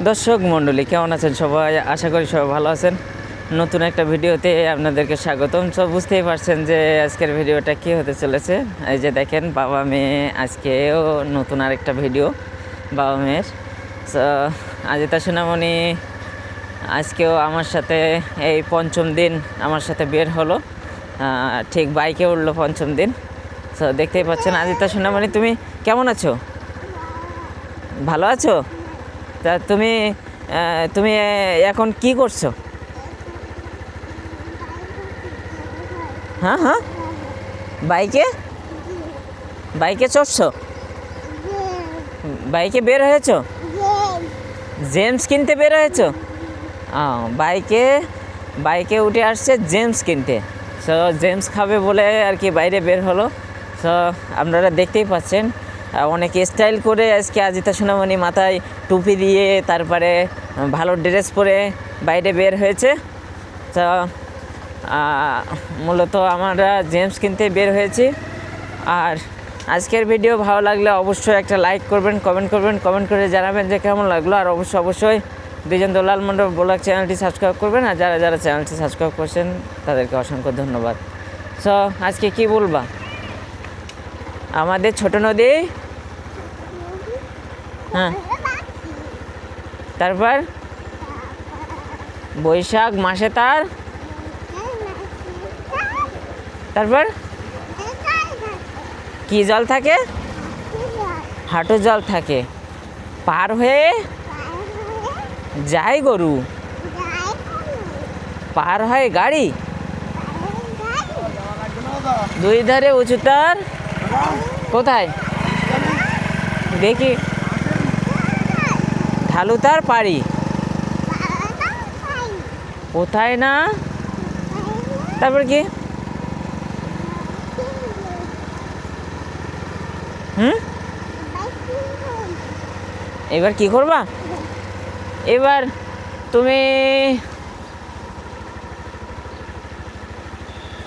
দর্শক মণ্ডলী, কেমন আছেন সবাই? আশা করি সবাই ভালো আছেন। নতুন একটা ভিডিওতে আপনাদেরকে স্বাগতম। সব বুঝতেই পারছেন যে আজকের ভিডিওটা কী হতে চলেছে। এই যে দেখেন, বাবা মেয়ে আজকেও নতুন আরেকটা ভিডিও, বাবা মেয়ের। আজিতা সোনামণি আজকেও আমার সাথে এই পঞ্চম দিন আমার সাথে বের হলো। ঠিক বাইকে উঠল পঞ্চম দিন। তো দেখতেই পাচ্ছেন আজিতা সোনামণি, তুমি কেমন আছো? ভালো আছো? তা তুমি তুমি এখন কি করছ? হ্যাঁ হ্যাঁ। বাইকে? বাইকে চড়ছো? বাইকে বের হয়েছো? জেমস কিনতে বের হয়েছো? বাইকে বাইকে উঠে আসছে জেমস কিনতে। সো জেমস খাবে বলে আর কি বাইরে বের হলো। সো আপনারা দেখতেই পাচ্ছেন। অনেক স্টাইল করে আজকে আজিতা সোনামণি মাথায় টুপি দিয়ে তারপরে ভালো ড্রেস পরে বাইরে বের হয়েছে। তো মূলত আমরা জেমস কিনতে বের হয়েছি। আর আজকের ভিডিও ভালো লাগলে অবশ্যই একটা লাইক করবেন কমেন্ট করবেন কমেন্ট করে জানাবেন যে কেমন লাগল। আর অবশ্যই অবশ্যই দুজন দোলাল মণ্ডল ব্লগ চ্যানেলটি সাবস্ক্রাইব করবেন। আর যারা যারা চ্যানেলটি সাবস্ক্রাইব করছেন, তাদেরকে অসংখ্য ধন্যবাদ। সো আজকে কি বলবা? আমাদের ছোট নদী হ্যাঁ। তারপর? বৈশাখ মাসে তার? তারপর? কি জল থাকে? হাঁটু জল থাকে। পার হয়ে যায় গরু। পার হয় গাড়ি। দুই ধারে উঁচু তার। কোথায়? দেখি। ঢালুতার পাড়ি কোথায় না? তারপর কি? হুম? এবার কি করবা? এবার তুমি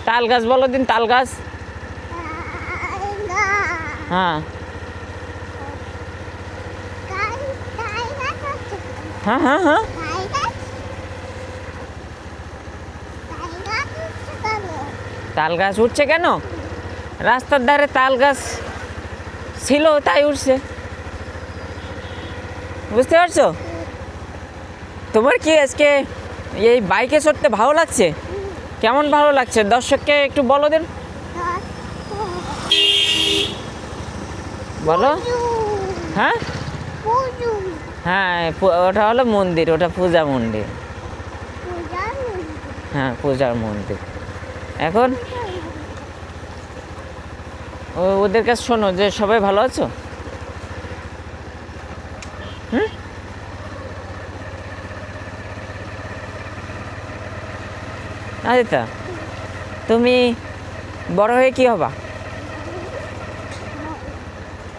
তাল গাছ বলো দিন, তাল গাছ। হ্যাঁ। হ্যাঁ হ্যাঁ হ্যাঁ। তাল গাছ উঠছে কেন? রাস্তার ধারে তাল গাছ ছিল, তাই উঠছে। বুঝতে পারছ? তোমার কি আজকে এই বাইকে চড়তে ভালো লাগছে? কেমন ভালো লাগছে? দর্শককে একটু বলো দেন। বলো। হ্যাঁ? হ্যাঁ ওটা হলো মন্দির ওটা পূজা মন্দির। হ্যাঁ পূজার মন্দির। এখন? ও- ওদের কাছে শোনো যে সবাই ভালো আছো? হুম? আচ্ছা তুমি বড় হয়ে কি হবা?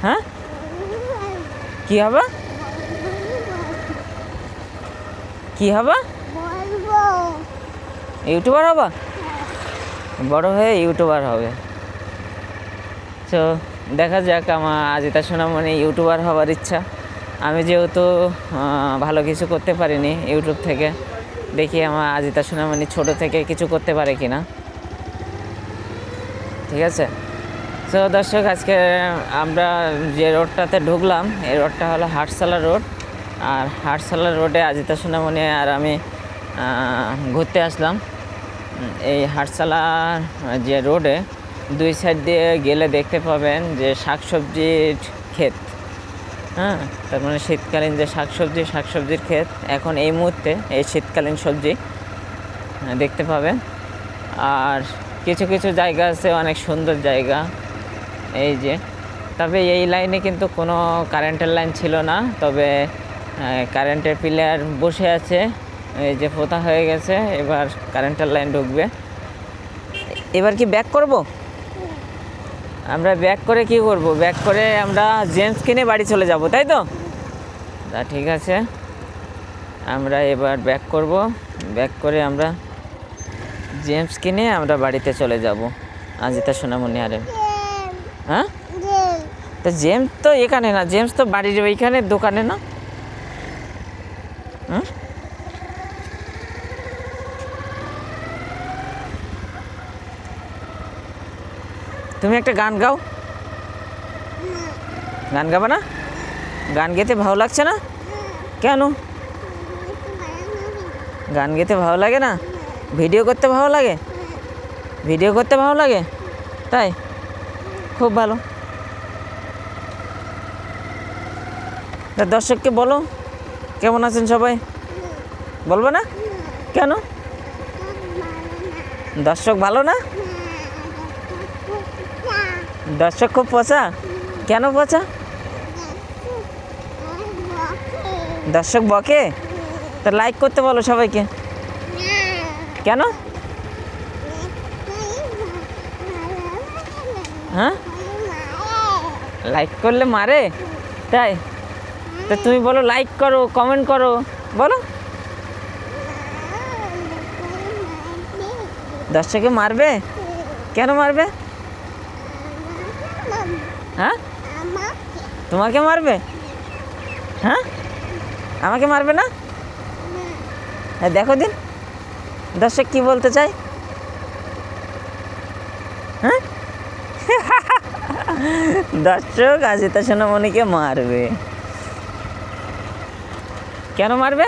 হ্যাঁ? কি হবা? কি হবা? ইউটিউবার হবা? বড় হয়ে ইউটিউবার হবে। তো দেখা যাক আমার আজিতা সোনামণি ইউটিউবার হওয়ার ইচ্ছা। আমি যেহেতু ভালো কিছু করতে পারিনি ইউটিউব থেকে, দেখি আমার আজিতা সোনামণি ছোট থেকে কিছু করতে পারে কি না ঠিক আছে? তো দর্শক, আজকে আমরা যে রোডটাতে ঢুকলাম, এই রোডটা হলো হাটসালা রোড। আর হাটসালা রোডে আজিতা সোনামণি আর আমি ঘুরতে আসলাম। এই হাটসালা যে রোডে দুই সাইড দিয়ে গেলে দেখতে পাবেন যে শাকসবজির ক্ষেত। হ্যাঁ তার মানে শীতকালীন যে শাকসবজি, শাকসবজির ক্ষেত, এখন এই মুহূর্তে এই শীতকালীন সবজি দেখতে পাবেন। আর কিছু কিছু জায়গা আছে, অনেক সুন্দর জায়গা। এই যে, তবে এই লাইনে কিন্তু কোনো কারেন্টের লাইন ছিল না, তবে কারেন্টের পিলার বসে আছে এই যে পোতা হয়ে গেছে এবার কারেন্টের লাইন ঢুকবে। এবার কি ব্যাক করব? আমরা ব্যাক করে কি করব? ব্যাক করে আমরা জেমস কিনে বাড়ি চলে যাব তাই তো? তা ঠিক আছে। আমরা এবার ব্যাক করব। ব্যাক করে আমরা জেমস কিনে আমরা বাড়িতে চলে যাব আজিতা সোনামণি আরে হ্যাঁ? তো জেমস তো এখানে না জেমস তো বাড়ির ওইখানে দোকানে না? তুমি একটা গান গাও। গান গাবে না? গান গেতে ভালো লাগছে না? কেন? গান গেতে ভালো লাগে না? ভিডিও করতে ভালো লাগে? ভিডিও করতে ভালো লাগে? তাই? খুব ভালো। তা দর্শককে বলো, কেমন আছেন সবাই? বলব না? কেন? দর্শক ভালো না? দর্শক খুব পচা? কেন পচা? দর্শক বকে? তা লাইক করতে বলো সবাইকে। কেন? হ্যাঁ? লাইক করলে মারে? তাই? তা তুমি বলো লাইক করো কমেন্ট করো, বলো। দর্শকে মারবে? কেন মারবে? হ্যাঁ? তোমাকে মারবে? হ্যাঁ? আমাকে মারবে না? হ্যাঁ দেখো দিন। দর্শক কি বলতে চাই হ্যাঁ? দর্শক আজিতা সোনামণিকে মারবে। কেন মারবে?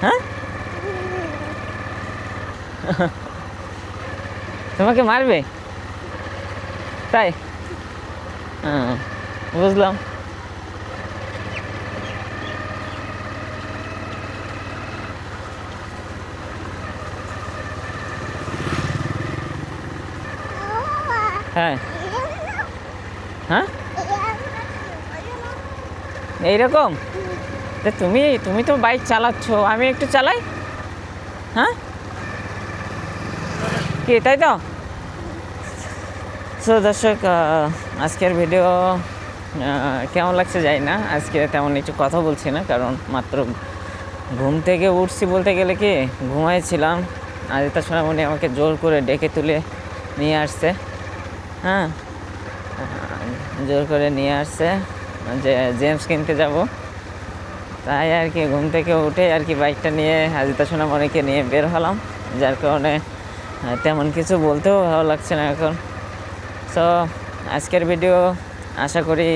হ্যাঁ? তোমাকে মারবে? তাই? হ্যাঁ বুঝলাম। হ্যাঁ। হ্যাঁ? এইরকম? তুমি তুমি তো বাইক চালাচ্ছ, আমি একটু চালাই? হ্যাঁ? কি, তাই তো? সো দর্শক আজকের ভিডিও কেমন লাগছে যাই না। আজকে তেমন একটু কথা বলছি না, কারণ মাত্র ঘুম থেকে উঠছি বলতে গেলে কি ঘুমাইছিলাম আদিতা সোনামণি আমাকে জোর করে ডেকে তুলে নিয়ে আসছে। হ্যাঁ জোর করে নিয়ে আসছে যে জেমস কিনতে যাব। তাই আর কি ঘুম থেকে উঠে আর কি বাইকটা নিয়ে হাজিতা সোনামণিকে নিয়ে বের হলাম, যার কারণে তেমন কিছু বলতেও ভালো লাগছে না এখন। সো আজকের ভিডিও আশা করি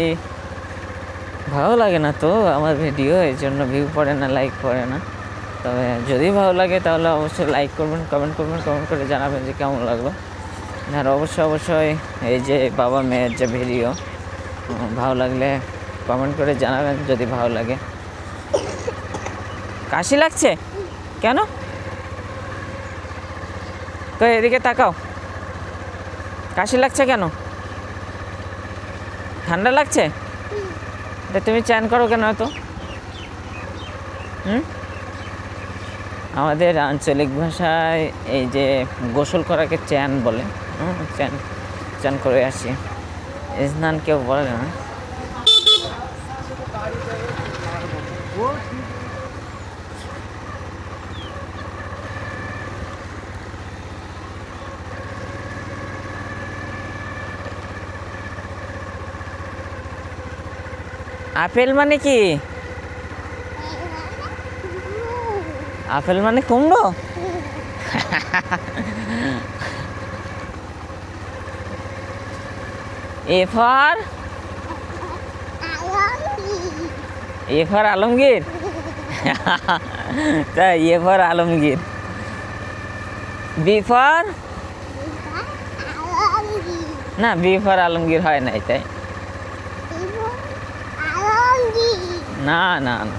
ভালো লাগে না তো আমার ভিডিও এই জন্য ভিউ পড়ে না লাইক পড়ে না। তবে যদি ভালো লাগে তাহলে অবশ্যই লাইক করবেন কমেন্ট করবেন কমেন্ট করে জানাবেন যে কেমন লাগল। আর অবশ্যই অবশ্যই এই যে বাবা মেয়ের যে ভিডিও ভালো লাগলে কমেন্ট করে জানাবেন যদি ভালো লাগে। কাশি লাগছে? কেন? তো এদিকে তাকাও। কাশি লাগছে কেন? ঠান্ডা লাগছে? তা তুমি চ্যান করো কেন তো হুম? আমাদের আঞ্চলিক ভাষায় এই যে গোসল করাকে চ্যান বলে চ্যান চ্যান করে আসি। স্নান কেউ বলে না। আপেল মানে কি? আপেল মানে কুমড়ো? A for A for Alamgir? তাই A for Alamgir. B for no B for Alamgir হয় নাই তাই। না না না।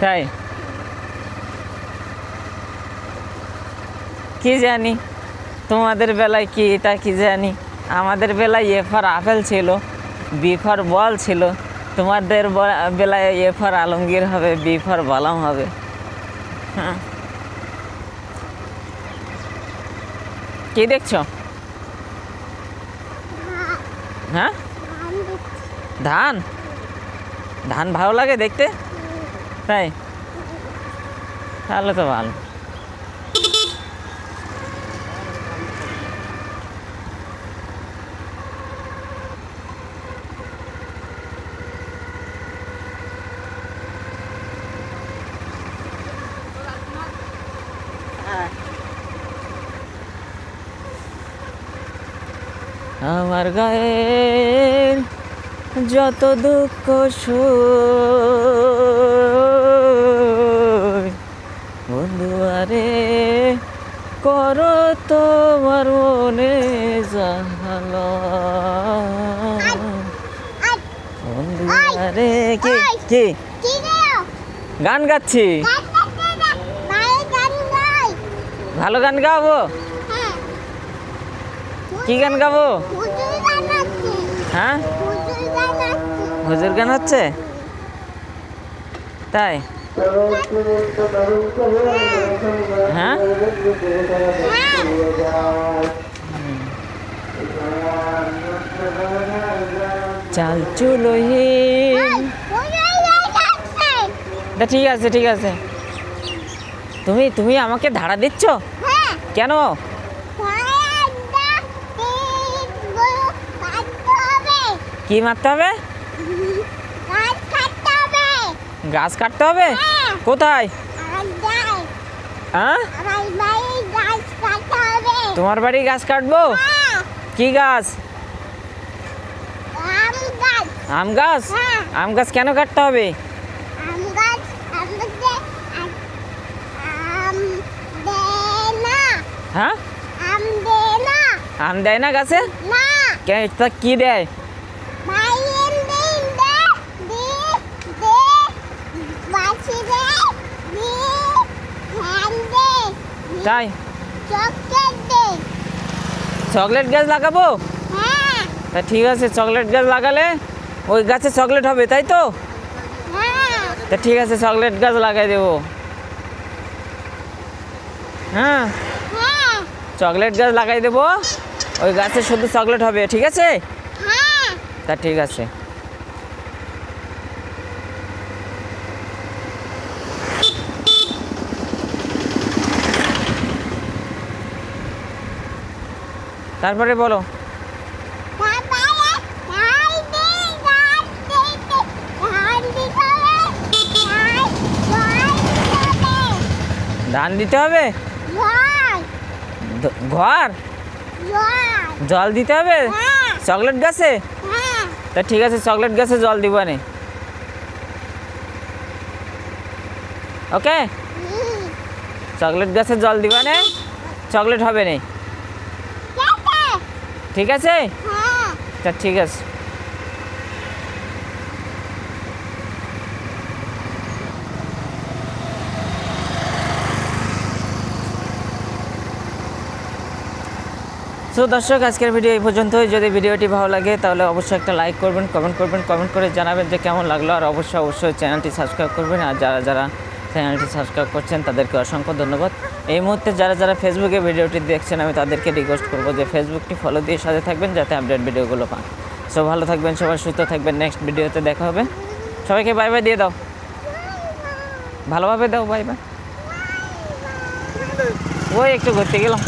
তাই? কি জানি? তোমাদের বেলায় কি এটা কি জানি? আমাদের বেলায় এ ফর আপেল ছিল বি ফর বল ছিল। তোমাদের বেলায় এ ফর আলমগীর হবে বি ফর বালাম হবে। হ্যাঁ। কি দেখছ? হ্যাঁ? ধান? ধান ভালো লাগে দেখতে? তাই? তাহলে তো ভালো। আমার গায়ের যত দুঃখ বন্ধুয়ারে করো তোমার মনে জাহালা বন্ধুয়ারে কি কি? গান গাচ্ছি। ভালো গান গাবো কি গান গাবো? হ্যাঁ? হুজুর গান হচ্ছে? তাই? হ্যাঁ? চাল চুলোহীন তা ঠিক আছে ঠিক আছে। তুমি তুমি আমাকে ধারা দিচ্ছ? হ্যাঁ। কেন ছয়টা তিন গরু কাটতে হবে কি মারতে হবে? গাছ কাটতে হবে। গাছ কাটতে হবে? হ্যাঁ। কোথায়? হ্যাঁ? তোমার বাড়ি গাছ কাটবো? হ্যাঁ। কি গাছ? আম গাছ। আম গাছ? হ্যাঁ। কেন কাটতে হবে? হ্যাঁ? আম দেয় না। গাছে? কি দেয়? তাই? চকলেট গাছ লাগাবো? হ্যাঁ তা ঠিক আছে চকলেট গাছ লাগালে ওই গাছে চকলেট হবে তাই তো? তা ঠিক আছে চকলেট গাছ লাগাই দেবো। হ্যাঁ হ্যাঁ? চকলেট গাছ লাগাই দেবো ওই গাছে শুধু চকলেট হবে ঠিক আছে? হ্যাঁ। তা ঠিক আছে। তারপরে বলো। ধান দিতে হবে? ঘর? জল দিতে হবে? চকলেট গাছে? তা ঠিক আছে, চকলেট গাছে জল দিবানে ওকে? চকলেট গাছে জল দিবানে চকলেট হবে না ঠিক আছে? হ্যাঁ। তা ঠিক আছে। তো দর্শক আজকের ভিডিও এই পর্যন্তই। যদি ভিডিওটি ভালো লাগে তাহলে অবশ্যই একটা লাইক করবেন কমেন্ট করবেন কমেন্ট করে জানাবেন যে কেমন লাগল। আর অবশ্যই অবশ্যই চ্যানেলটি সাবস্ক্রাইব করবেন। আর যারা যারা চ্যানেলটি সাবস্ক্রাইব করছেন তাদেরকে অসংখ্য ধন্যবাদ। এই মুহূর্তে যারা যারা ফেসবুকে ভিডিওটি দেখছেন, আমি তাদেরকে রিকোয়েস্ট করব যে ফেসবুকটি ফলো দিয়ে সাথে থাকবেন যাতে আপডেট ভিডিওগুলো পান। সব ভালো থাকবেন, সবাই সুস্থ থাকবেন। নেক্সট ভিডিওতে দেখা হবে। সবাইকে বাই বাই দিয়ে দাও। ভালোভাবে দাও বাই বাই ওই, একটু ঘুরতে গেলাম।